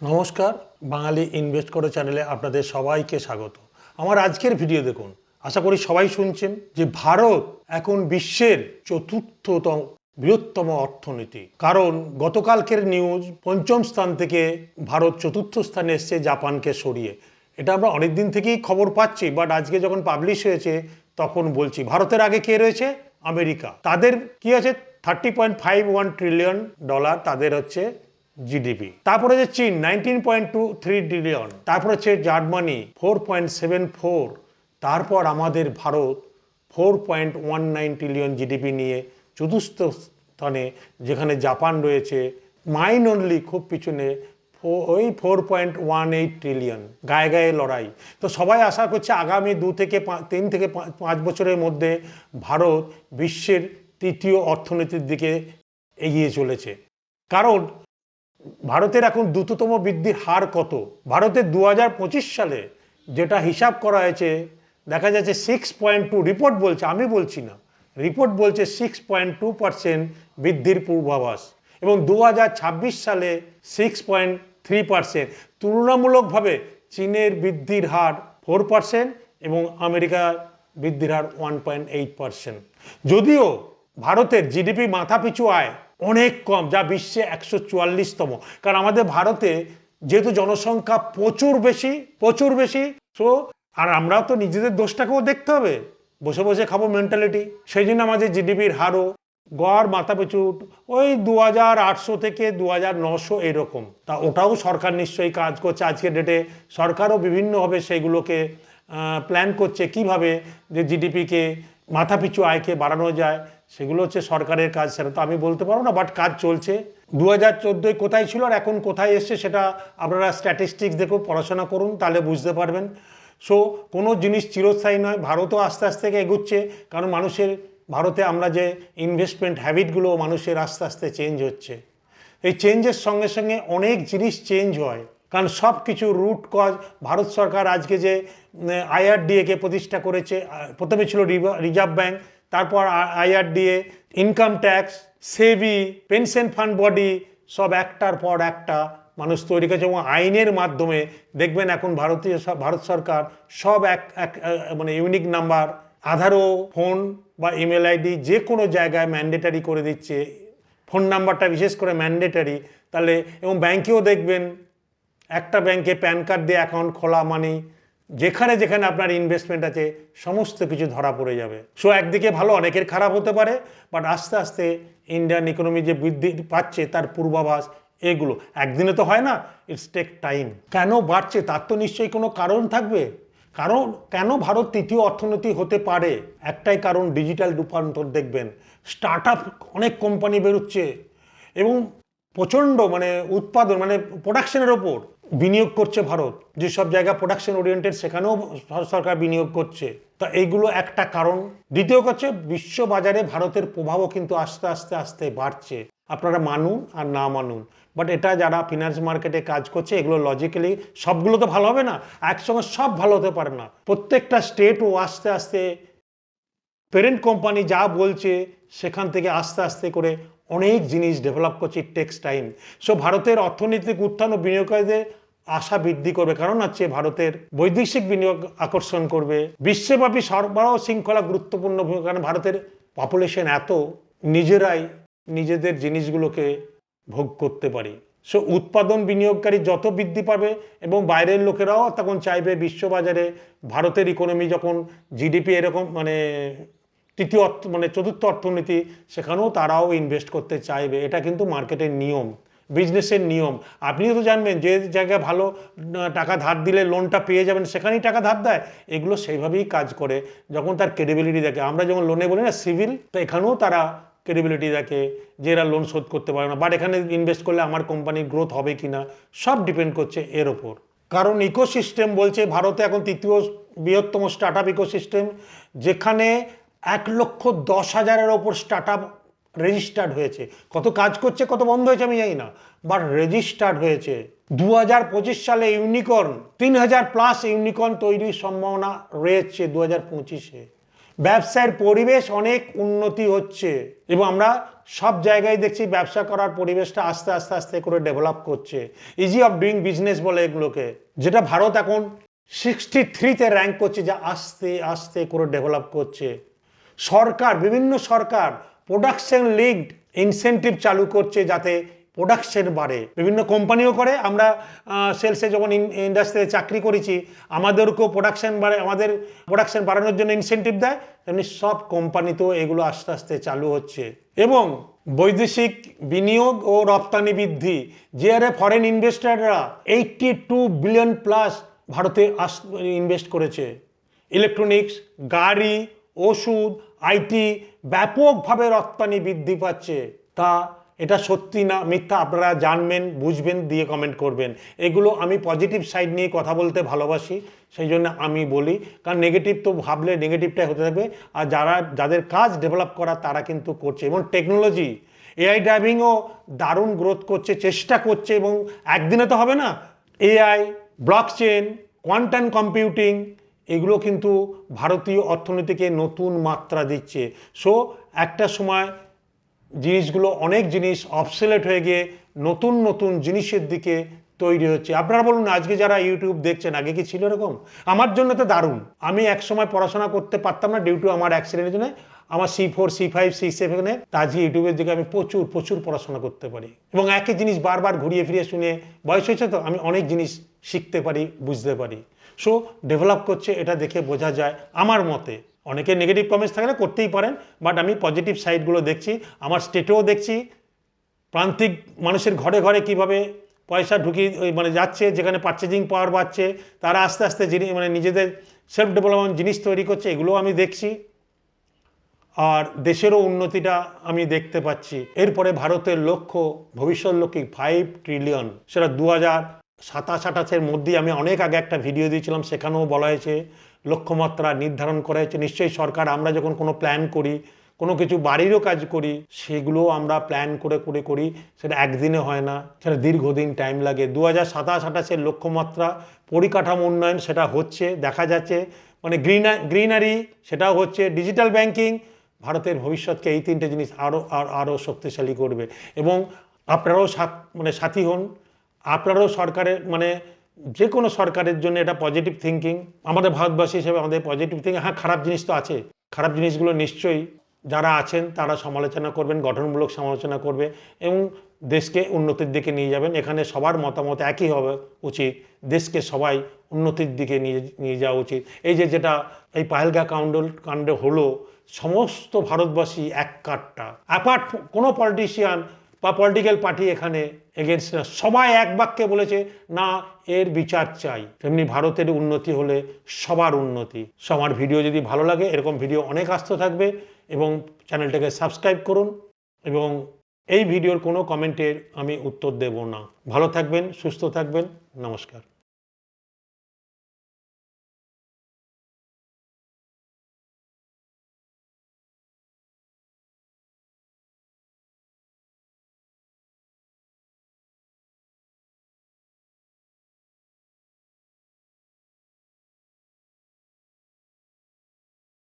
নমস্কার, বাঙালি ইনভেস্ট করে চ্যানেলে আপনাদের সবাইকে স্বাগত। আমার আজকের ভিডিও দেখুন, আশা করি সবাই শুনছেন যে ভারত এখন বিশ্বের চতুর্থতম বৃহত্তম অর্থনীতি। কারণ গতকালকের নিউজ পঞ্চম স্থান থেকে ভারত চতুর্থ স্থানে এসছে জাপানকে সরিয়ে। এটা আমরা অনেক দিন থেকেই খবর পাচ্ছি বাট আজকে যখন পাবলিশ হয়েছে, তখন বলছি, ভারতের আগে কে রয়েছে? আমেরিকা। তাদের কি আছে? Thirty point five one trillion dollar তাদের হচ্ছে জিডিপি তারপরে যে চীন nineteen point two three trillion তারপরে হচ্ছে Germany four point seven four তারপর আমাদের Bharat four point one nine trillion GDP নিয়ে চতুর্থ স্থানে, যেখানে জাপান রয়েছে মাইন অনলি খুব পিছনে ওই four point one eight trillion গায়ে গায়ে লড়াই। তো সবাই আশা করছে আগামী দু থেকে তিন থেকে পাঁচ বছরের মধ্যে ভারত বিশ্বের তৃতীয় অর্থনীতির দিকে এগিয়ে চলেছে। কারণ ভারতের এখন দ্রুততম বৃদ্ধির হার কত? ভারতের দু হাজার পঁচিশ সালে যেটা হিসাব করা হয়েছে, দেখা যাচ্ছে সিক্স পয়েন্ট টু রিপোর্ট বলছে, আমি বলছি না রিপোর্ট বলছে সিক্স পয়েন্ট টু পার্সেন্ট বৃদ্ধির পূর্বাভাস এবং দু হাজার ছাব্বিশ সালে সিক্স পয়েন্ট থ্রি পার্সেন্ট তুলনামূলকভাবে চীনের বৃদ্ধির হার ফোর পার্সেন্ট এবং আমেরিকার বৃদ্ধির হার ওয়ান পয়েন্ট এইট পার্সেন্ট যদিও ভারতের জিডিপি মাথাপিছু আয় অনেক কম, যা বিশ্বে একশো চুয়াল্লিশতম। কারণ আমাদের ভারতে যেহেতু জনসংখ্যা প্রচুর বেশি প্রচুর বেশি সো আর আমরাও তো নিজেদের দোষটাকেও দেখতে হবে। বসে বসে খাব মেন্টালিটি সেই জন্য আমাদের জিডিপির হারও গড় মাথাপিছু ওই দু হাজার আটশো থেকে দু হাজার নশো এরকম। তা ওটাও সরকার নিশ্চয়ই কাজ করছে। আজকের ডেটে সরকারও বিভিন্নভাবে সেইগুলোকে প্ল্যান করছে কীভাবে যে জিডিপিকে মাথাপিছু আয়কে বাড়ানো যায়, সেগুলো হচ্ছে সরকারের কাজ, সেটা তো আমি বলতে পারব না বাট কাজ চলছে। দু হাজার চোদ্দোয় কোথায় ছিল আর এখন কোথায় এসছে সেটা আপনারা স্ট্যাটিস্টিক্স দেখো পড়াশোনা করুন, তাহলে বুঝতে পারবেন। সো কোনো জিনিস চিরস্থায়ী নয়, ভারতও আস্তে আস্তে এগুচ্ছে, কারণ মানুষের, ভারতে আমরা যে ইনভেস্টমেন্ট হ্যাবিটগুলো মানুষের আস্তে আস্তে চেঞ্জ হচ্ছে। এই চেঞ্জের সঙ্গে সঙ্গে অনেক জিনিস চেঞ্জ হয়। কারণ সব কিছু রুট কজ ভারত সরকার আজকে যে আইআরডিএকে প্রতিষ্ঠা করেছে প্রথমে ছিল রিজার্ভ ব্যাঙ্ক তারপর IRDA income tax SEBI pension fund body সব একটার পর একটা মানুষ তৈরি করেছে এবং আইনের মাধ্যমে দেখবেন এখন ভারতীয় ভারত সরকার সব এক এক মানে ইউনিক নাম্বার আধারও ফোন বা ইমেল আইডি যে কোনো জায়গায় ম্যান্ডেটারি করে দিচ্ছে। ফোন নাম্বারটা বিশেষ করে ম্যান্ডেটারি তাহলে, এবং ব্যাংকেও দেখবেন একটা ব্যাংকে প্যান কার্ড দিয়ে অ্যাকাউন্ট খোলা মানে যেখানে যেখানে আপনার ইনভেস্টমেন্ট আছে, সমস্ত কিছু ধরা পড়ে যাবে। সো একদিকে ভালো, অনেকের খারাপ হতে পারে বাট আস্তে আস্তে ইন্ডিয়ান ইকোনমি যে বৃদ্ধি পাচ্ছে, তার পূর্বাভাস এগুলো। একদিনে তো হয় না ইটস টেক টাইম কেন বাড়ছে? তার তো নিশ্চয়ই কোনো কারণ থাকবে। কারণ, কেন ভারত তৃতীয় অর্থনীতি হতে পারে? একটাই কারণ ডিজিটাল রূপান্তর দেখবেন। স্টার্ট অনেক কোম্পানি বেরোচ্ছে এবং প্রচণ্ড মানে উৎপাদন মানে প্রোডাকশনের ওপর। বিনিয়োগ করছে ভারত যেসব জায়গা প্রোডাকশন ওরিয়েন্টেড সেখানেও সরকার বিনিয়োগ করছে। তা এইগুলো একটা কারণ। দ্বিতীয় হচ্ছে বিশ্ব বাজারে ভারতের প্রভাবও কিন্তু আস্তে আস্তে আস্তে বাড়ছে। আপনারা মানুন আর না মানুন। বাট এটা যারা ফিনান্স মার্কেটে কাজ করছে, এগুলো লজিক্যালি সবগুলো তো ভালো হবে না? একসঙ্গে সব ভালো হতে পারে না। প্রত্যেকটা স্টেটও আস্তে আস্তে পেরেন্ট কোম্পানি যা বলছে, সেখান থেকে আস্তে আস্তে করে অনেক জিনিস ডেভেলপ করছে টেক্স টাইম সো ভারতের অর্থনৈতিক উত্থান ও বিনিয়োগকারীদের আশা বৃদ্ধি করবে, কারণ হচ্ছে ভারতের বৈদেশিক বিনিয়োগ আকর্ষণ করবে। বিশ্বব্যাপী সরবরাহ শৃঙ্খলা গুরুত্বপূর্ণ ভূমিকা, কারণ ভারতের পপুলেশন এত, নিজেরাই নিজেদের জিনিসগুলোকে ভোগ করতে পারি। সো উৎপাদন বিনিয়োগকারী যত বৃদ্ধি পাবে এবং বাইরের লোকেরাও তখন চাইবে বিশ্ববাজারে ভারতের ইকোনমি যখন জিডিপি এরকম মানে তৃতীয় মানে চতুর্থ অর্থনীতি, সেখানেও তারাও ইনভেস্ট করতে চাইবে। এটা কিন্তু মার্কেটের নিয়ম। বিজনেসের নিয়ম। আপনিও তো জানবেন, যে জায়গায় ভালো টাকা ধার দিলে লোনটা পেয়ে যাবেন, সেখানেই টাকা ধার দেয়। এগুলো সেইভাবেই কাজ করে। যখন তার ক্রেডিবিলিটি দেখে, আমরা যেমন লোনে বলি না সিভিল তো এখানেও তারা ক্রেডিবিলিটি দেখে যে এরা লোন শোধ করতে পারে না। বাট এখানে ইনভেস্ট করলে আমার কোম্পানির গ্রোথ হবে কি না, সব ডিপেন্ড করছে এর ওপর। কারণ ইকোসিস্টেম বলছে, ভারতে এখন তৃতীয় বৃহত্তম স্টার্ট আপ ইকোসিস্টেম যেখানে এক লক্ষ দশ হাজারের ওপর স্টার্ট আপ রেজিস্টার্ড হয়েছে। কত কাজ করছে, কত বন্ধ হয়েছে আমি জানি না। বাট রেজিস্টার্ড হয়েছে। দু হাজার পঁচিশ সালে ইউনিকর্ন তিন হাজার প্লাস ইউনিকর্ন তৈরির সম্ভাবনা রয়েছে দু হাজার পঁচিশে। ব্যবসায়ের পরিবেশ অনেক উন্নতি হচ্ছে এবং আমরা সব জায়গায় দেখছি ব্যবসা করার পরিবেশটা আস্তে আস্তে আস্তে করে ডেভেলপ করছে। ইজি অফ ডুইং বিজনেস বলে এগুলোকে। যেটা ভারত এখন সিক্সটি থ্রিতে র্যাঙ্ক করছে, যা আস্তে আস্তে করে ডেভেলপ করছে। সরকার, বিভিন্ন সরকার প্রোডাকশন লিঙ্কড ইনসেন্টিভ চালু করছে যাতে প্রোডাকশন বাড়ে। বিভিন্ন কোম্পানিও করে, আমরা সেলসে যখন ইন্ডাস্ট্রিতে চাকরি করেছি, আমাদেরকেও প্রোডাকশন বাড়ে, আমাদের প্রোডাকশন বাড়ানোর জন্য ইনসেন্টিভ দেয়, তেমনি সব কোম্পানিতেও এগুলো আস্তে আস্তে চালু হচ্ছে। এবং বৈদেশিক বিনিয়োগ ও রপ্তানি বৃদ্ধি, যে হারে ফরেন ইনভেস্টাররা এইটটি টু বিলিয়ন প্লাস ভারতে আস ইনভেস্ট করেছে। ইলেকট্রনিক্স গাড়ি, ওষুধ আইটি ব্যাপকভাবে রপ্তানি বৃদ্ধি পাচ্ছে। তা এটা সত্যি না, মিথ্যা আপনারা জানবেন, বুঝবেন, দিয়ে কমেন্ট করবেন। এগুলো আমি পজিটিভ সাইড নিয়ে কথা বলতে ভালোবাসি, সেই জন্য আমি বলি। কারণ নেগেটিভ তো ভাবলে নেগেটিভটাই হতে থাকবে। আর যারা, যাদের কাজ ডেভেলপ করা, তারা কিন্তু করছে। এবং টেকনোলজি এআই ড্রাইভিংও দারুণ গ্রোথ করছে, চেষ্টা করছে, এবং একদিনে তো হবে না। AI blockchain quantum computing এগুলো কিন্তু ভারতীয় অর্থনীতিকে নতুন মাত্রা দিচ্ছে। সো একটা সময় জিনিসগুলো অনেক জিনিস অফসেলেট হয়ে গিয়ে নতুন নতুন জিনিসের দিকে তৈরি হচ্ছে। আপনারা বলুন, আজকে যারা ইউটিউব দেখছেন, আগে কি ছিল এরকম? আমার জন্য তো দারুণ। আমি এক সময় পড়াশোনা করতে পারতাম না ডিউ টু আমার অ্যাক্সিডেন্টের জন্য। আমার C four C five C সেভেনে তাজি ইউটিউবের দিকে আমি প্রচুর প্রচুর পড়াশোনা করতে পারি। এবং একই জিনিস বারবার ঘুরিয়ে ফিরিয়ে শুনে বয়স হয়েছে তো আমি অনেক জিনিস শিখতে পারি, বুঝতে পারি। সো ডেভেলপ করছে, এটা দেখে বোঝা যায় আমার মতে। অনেকে নেগেটিভ কমেন্টস থাকলে করতেই পারেন বাট আমি পজিটিভ সাইডগুলো দেখছি, আমার স্টেটেও দেখছি। প্রান্তিক মানুষের ঘরে ঘরে কীভাবে পয়সা ঢুকিয়ে মানে যাচ্ছে, যেখানে পার্চেজিং পাওয়ার বাড়ছে, তারা আস্তে আস্তে জিনিস মানে নিজেদের সেলফ ডেভেলপমেন্ট জিনিস তৈরি করছে, এগুলোও আমি দেখছি। আর দেশেরও উন্নতিটা আমি দেখতে পাচ্ছি। এরপরে ভারতের লক্ষ্য, ভবিষ্যৎ লক্ষ্য ফাইভ ট্রিলিয়ন সেটা দু হাজার সাতাশ আঠাশের মধ্যেই আমি অনেক আগে একটা ভিডিও দিয়েছিলাম, সেখানেও বলা হয়েছে, লক্ষ্যমাত্রা নির্ধারণ করা হয়েছে। নিশ্চয়ই সরকার, আমরা যখন কোনো প্ল্যান করি, কোনো কিছু বাড়িরও কাজ করি, সেগুলো আমরা প্ল্যান করে করে করি, সেটা একদিনে হয় না, সেটা দীর্ঘদিন টাইম লাগে। দু হাজার সাতাশ আঠাশের লক্ষ্যমাত্রা পরিকাঠামো উন্নয়ন, সেটা হচ্ছে, দেখা যাচ্ছে মানে গ্রিনা গ্রিনারি সেটাও হচ্ছে ডিজিটাল ব্যাংকিং ভারতের ভবিষ্যৎকে এই তিনটে জিনিস আরও আরও শক্তিশালী করবে। এবং আপনারাও মানে সাথী হন। আপনারাও সরকারের মানে যে কোনো সরকারের জন্য এটা পজিটিভ থিঙ্কিং আমাদের ভারতবাসী হিসেবে আমাদের পজিটিভ থিঙ্কিং হ্যাঁ খারাপ জিনিস তো আছে। খারাপ জিনিসগুলো নিশ্চয়ই যারা আছেন, তারা সমালোচনা করবেন, গঠনমূলক সমালোচনা করবে এবং দেশকে উন্নতির দিকে নিয়ে যাবেন। এখানে সবার মতামত একই হবে উচিত। দেশকে সবাই উন্নতির দিকে নিয়ে নিয়ে যাওয়া উচিত। এই যে যেটা এই পাহেলগা কাউন্ডল কাণ্ডে হলো, সমস্ত ভারতবাসী এক কাঠটা অ্যাপার্ট কোনো পলিটিশিয়ান বা পলিটিক্যাল পার্টি এখানে এগেনস্ট সবাই এক বাক্যে বলেছে, না, এর বিচার চাই। তেমনি ভারতের উন্নতি হলে সবার উন্নতি। সো আমার ভিডিও যদি ভালো লাগে, এরকম ভিডিও অনেক আসতে থাকবে এবং চ্যানেলটাকে সাবস্ক্রাইব করুন এবং এই ভিডিওর কোনো কমেন্টের আমি উত্তর দেব না। ভালো থাকবেন, সুস্থ থাকবেন, নমস্কার।